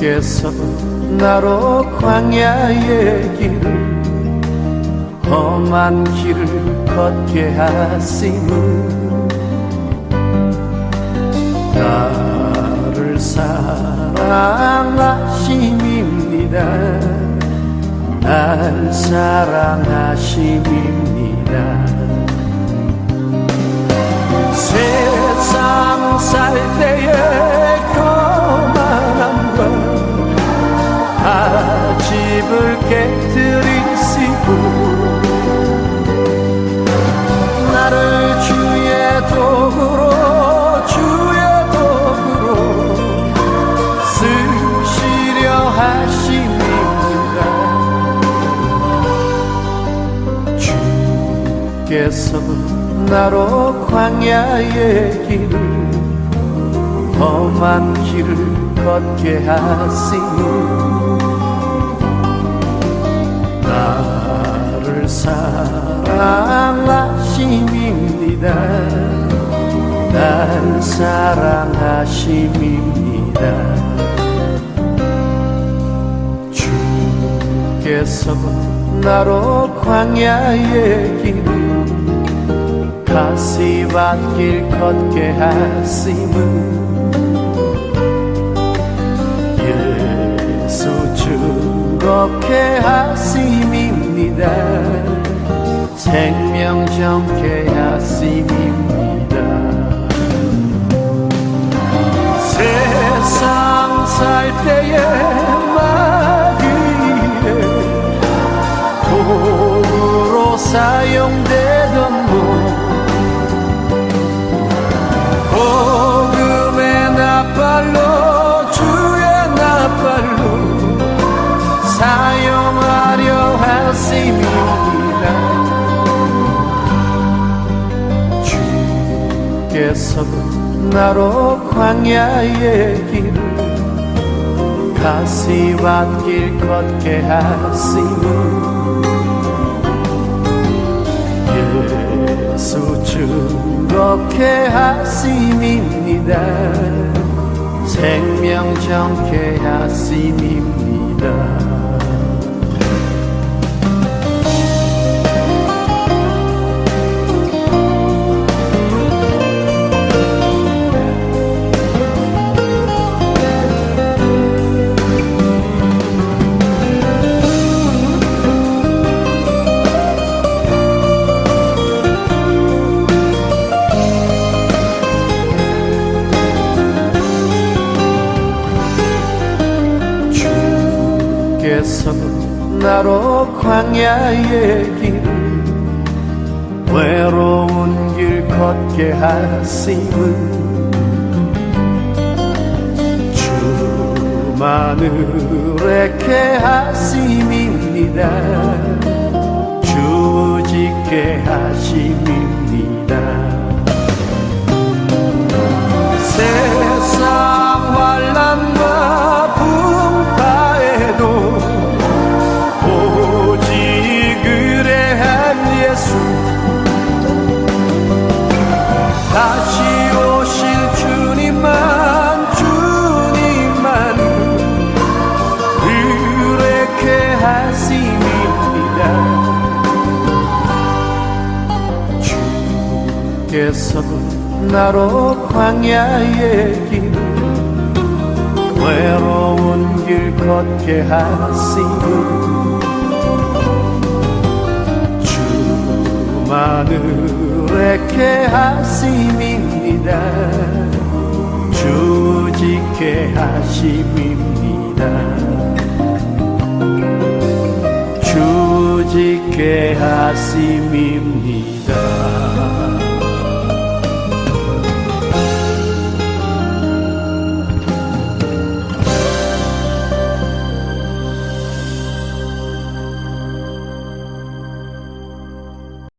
주께서 나로 광야의 길을 험한 길을 걷게 하시니 나를 사랑하심입니다. 날 사랑하심입니다. 세상 살 때의 주께서 나로 광야의 길을 험한 길을 걷게 하시니 나를 사랑하심입니다. 날 사랑하심입니다. 주께서 나로 광야의 길을 가시밭길 걷게 하심은 예수 즐겁게 하심입니다. 생명 정케 하심입니다. 세상 살 때의 마귀에 도구로 사용 하심입니다 주께서 나로 광야의 길을 가시밭길 걷게 하시니. 예수 즐겁게 하심입니다. 생명 정케 하심입니다 주께서 나로 광야의 길을 외로운 길 걷게 하심은 게 하심입니다. 주짓게 하심입니다 주께서 나로 광야의 길을 외로운 길 걷게 하시고 주만을 게 하심입니다. 주짓게 하심입니다. 주짓게 하심입니다